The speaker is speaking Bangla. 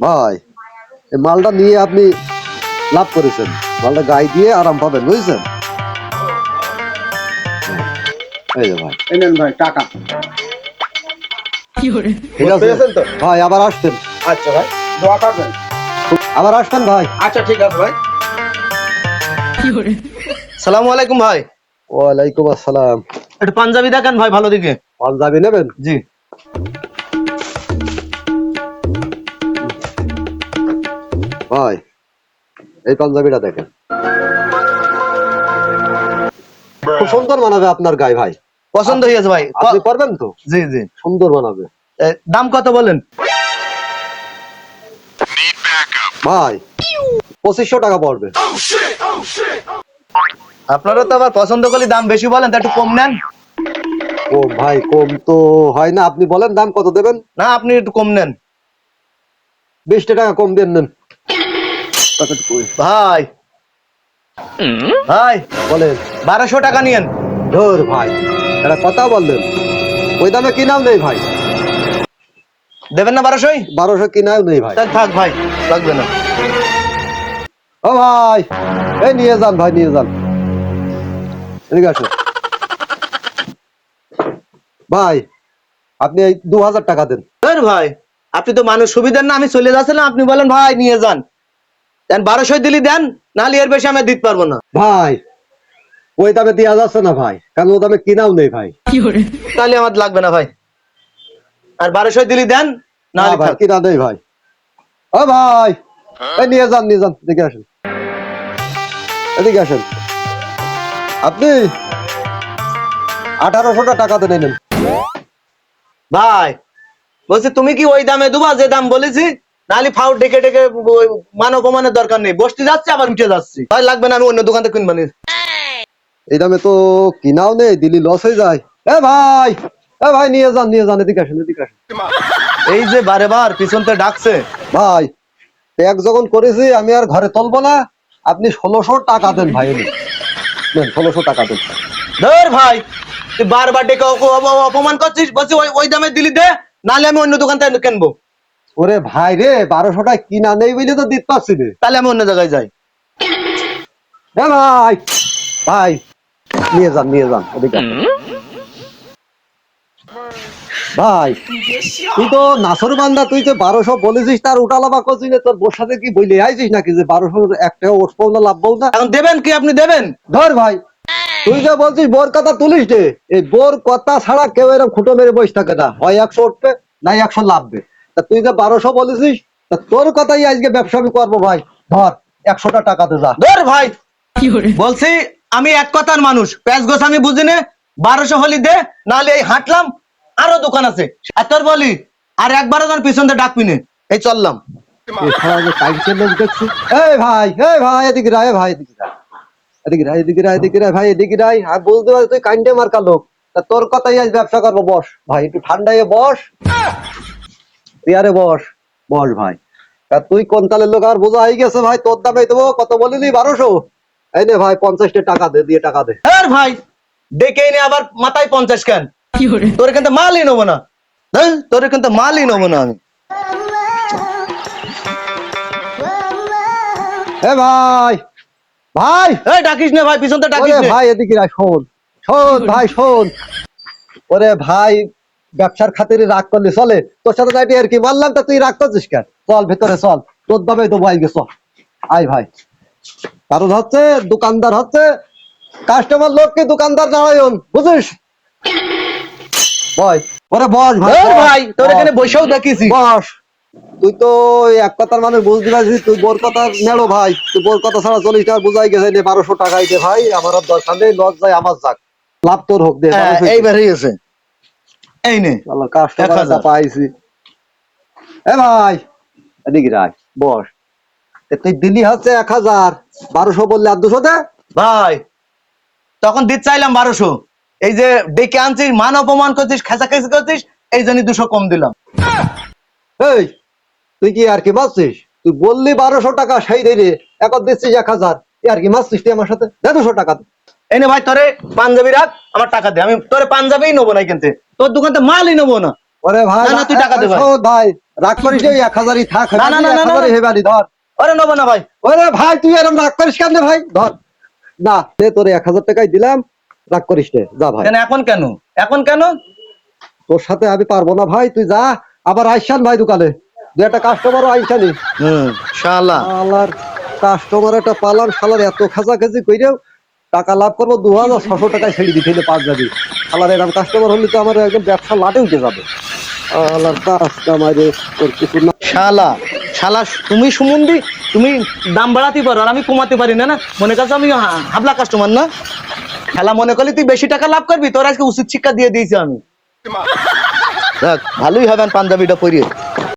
ভাই এই মালটা নিয়ে আপনি লাভ করেছেন। মালটা গায়ে দিয়ে আরাম পাবেন বুঝছেন? এই যে ভাই। এই নেন ভাই টাকা। ঠিক আছে। ভাই আবার আসতেন আচ্ছা ভাই দোয়া করবেন। আবার আসতেন ভাই? আচ্ছা ঠিক আছে ভাই। সালামু আলাইকুম ভাই। ওয়ালাইকুম আসসালাম। একটু পাঞ্জাবি দেখান ভাই ভালো দিকে পাঞ্জাবি নেবেন? জি। ভাই এই পাঞ্জাবিটা দেখেন। খুব সুন্দর মানাবে আপনার গায়ে ভাই। পছন্দ হয়েছে ভাই। আপনি পারবেন তো? জি জি। সুন্দর মানাবে দাম কত বলেন? ভাই পঁচিশশো টাকা পড়বে। আপনারা তো আবার পছন্দ করলে দাম বেশি বলেন তা একটু কম নেন। ও ভাই কম তো হয় না। আপনি বলেন দাম কত দেবেন? না আপনি একটু কম নেন। বিশটা টাকা কম দেন নেন। ভাই। ভাই বলেন বারোশো টাকা নিয়েন। ধর ভাই একটা কথা বললেন ওই দামে কিনাও নেই ভাই? দেবেন না বারোশোই? বারোশো কিনাও নেই ভাই? থাক ভাই লাগবে না। ও ভাই এই নিয়ে যান ভাই নিয়ে যান। ঠিক আছে ভাই আপনি এই দু হাজার টাকা দেন। ভাই আপনি তো মানুষ সুবিধার না আমি চলে যাচ্ছিলাম আপনি বলেন ভাই নিয়ে যান। দেন বারোশোই দিলি দেন নাহলে এর বেশি আমি দিতে পারব না। ভাই ওই দামে দেওয়া যাচ্ছে না ভাই কারণ ও দামে কিনাও নেই ভাই। তাহলে আমার লাগবে না ভাই। আর বারোশোই দিলি দেন নাহলে ভাই কিনা নেই ভাই। ও ভাই এই নিয়ে যান নিয়ে যান এদিকে আসেন। এদিকে আসেন। আপনি আঠারোশোটা টাকা দেন এই নেন। ভাই বলছি তুমি কি ওই দামে দুবা? যে দাম বলেছি নাহলে ফাউ ডেকে ডেকে মান অপমানের দরকার নেই। বসতে যাচ্ছে আবার উঠে যাচ্ছি। ভাই লাগবে না আমি অন্য দোকান থেকে কিনবানি এই দামে তো কিনাও নেই দিলি লস হয়ে যায়। এ ভাই এ ভাই নিয়ে যান নিয়ে যান এদিকে আসেন এদিকে আসেন। এই যে বারে বার পিছন থেকে ডাকছে। ভাই ট্যাগ যখন করেছি আমি আর ঘরে তুলবো না। আপনি ষোলোশো টাকা দেন ভাই নেন ষোলোশো টাকা দেন। ধর ভাই তুই বারবার ডেকে অপ- অপ- অপমান করছিস বলছি ওই ওই দামে দিলি দে নাহলে আমি অন্য দোকান থেকে কিনবো। ওরে ভাই রে বারোশো টাকা কিনা নেই বলে তো দিতে পারছি রে তাহলে আমি অন্য জায়গায় যাই। ভাই ভাই নিয়ে যান নিয়ে যান আসেন। ভাই তুই তো নাসর বান্দা তুই যে বারোশো বলেছিস তার উঠালাবা করছিস না, তোর বোর সাথে কি বইলে আইছিস নাকি যে বারোশো একটা উঠবো না লাভবো না? এখন দেবেন কি আপনি দেবেন? ধর ভাই তুই যে বলছিস বোর কথা তুলিস রে এই বোর কথা ছাড়া কেউ এরকম খুঁটো মেরে বসে থাকে না। হয় একশো উঠবে নাই একশো লাভবে। তা তুই যে বারোশো বলেছিস তা তোর কথাই আজকে ব্যবসা আমি করব ভাই। ধর একশোটা টাকা দে যা। ধর ভাই। বলছি আমি এক কথার মানুষ। প্যাঁচ গোছ আমি বুঝি নে বারোশো হলি দে নাহলে এই হাঁটলাম আরও দোকান আছে। আর তোর বলি আর একবারও যেন পিছন দিয়ে ডাকবি নে এই চললাম। এছাড়া যে কাইটের লোক দেখছি। এই ভাই এই ভাই এদিকে রায় ভাই এদিকে রায় এদিকে রায় এদিকে রায় এদিকে রায় ভাই এদিকে রায় আর বলতে পারি তুই কাইন্ডে মার্কা লোক। তা তোর কথাই আজ ব্যবসা করব বস। ভাই একটু ঠান্ডায় বস। চেয়ারে বস বস ভাই। তা তুই কোন তালের লোক? আর বোঝা হয়ে গেছে ভাই তোর দামে দেবো কত বলিনি বারোশো? এই নে ভাই পঞ্চাশটা টাকা দে দিয়ে টাকা দে। আর ভাই ডেকে এনে আবার মাথায় পঞ্চাশ কেন? তোর কিন্তু মালই নেব না। ধুর, তোর কিন্তু মালই নেব না আমি। এ ভাই ভাই। এই ডাকিস না ভাই পিছন থেকে ডাকিস ভাই এদিকে শোন শোন ভাই শোন। ওরে ভাই ব্যবসার খাতিরে রাগ করলে চলে। তোর সাথে যাইতে আর কি? মারলাম তা তুই রাগ করছিস কেন? চল ভেতরে চল। তোর দামে দেবো আই চল আই ভাই। কারণ হচ্ছে দোকানদার হচ্ছে কাস্টমার লোককে দোকানদার দাঁড়ায়ন বুঝিস? বয়। ওরে বস ভাই ভাই তোর এখানে বসেও বস। তুই তো এক কথার মানুষ বুঝতে পারছিস তুই বোর কথা নেড়ো ভাই। তুই বোর কথা ছাড়া চল্লিশ টাকা বুঝাই গেছে নে বারোশো টাকাই দে ভাই। আমার আর দরকার নেই লস যায় আমার যাক। লাভ তোর হোক দে হ্যাঁ, হয়ে গেছে। এই নে আল্লাহ এক কাস্টমার হাজার। পাইছি। এ ভাই এদিকে রাখ বস। এ তুই দিলি হচ্ছে এক হাজার বারোশো বললে আর দুশো দে। ভাই তখন দিতে চাইলাম বারোশো। এই যে ডেকে আনছিস মান অপমান করছিস খেসাখেসি করছিস এই জন্য দুশো কম দিলাম। এই তুই কি আর কি মারছিস? তুই বললি বারোশো টাকা সেই রে এখন দিচ্ছিস এক হাজার। আর কি মারছিস তুই আমার সাথে? দে দুশো টাকা দে। এই নে ভাই তোরে পাঞ্জাবি রাখ আমার টাকা দে। আমি তোরে পাঞ্জাবিই নেব না কিনতে। তোর দোকানতে মালই নেব না। ওরে ভাই না, তুই টাকা দে ভাই। রাগ করিস না, ওই এক হাজারই থাক না, না, না, না, হেবালি ধর। আরে নেব না ভাই। ওরে ভাই তুই এরকম রাগ করিস কেন ভাই? ধর। না দে তোর এক হাজার টাকাই দিলাম রাগ করিস নে যা ভাই। কেন এখন কেন? এখন কেন? তোর সাথে আমি পারব না ভাই তুই যা আবার আইসান ভাই দোকানে। দু একটা কাস্টমারও আইসানি। হুম শালা শালার কাস্টমার একটা পালাম শালার এত খাজাখাজি কইরেও টাকা লাভ করব দু হাজার ছশো টাকায় ছেড়ে দিতে পাঁচ যাবি শালার এরকম কাস্টমার হলে তো আমার একদম ব্যবসা লাটে উঠে যাবে। আল্লাহর কাস্টমারে কিছু না। শালা শালা তুমি সুমন্দি তুমি দাম বাড়াতে পারো আর আমি কমাতে পারি না না? মনে করছ আমি হাবলা কাস্টমার না? খেলা মনে করলে তুই বেশি টাকা লাভ করবি? তোর আজকে উচিত শিক্ষা দিয়ে দিয়েছি আমি। দেখ ভালোই হবে পাঞ্জাবিটা পরিয়ে।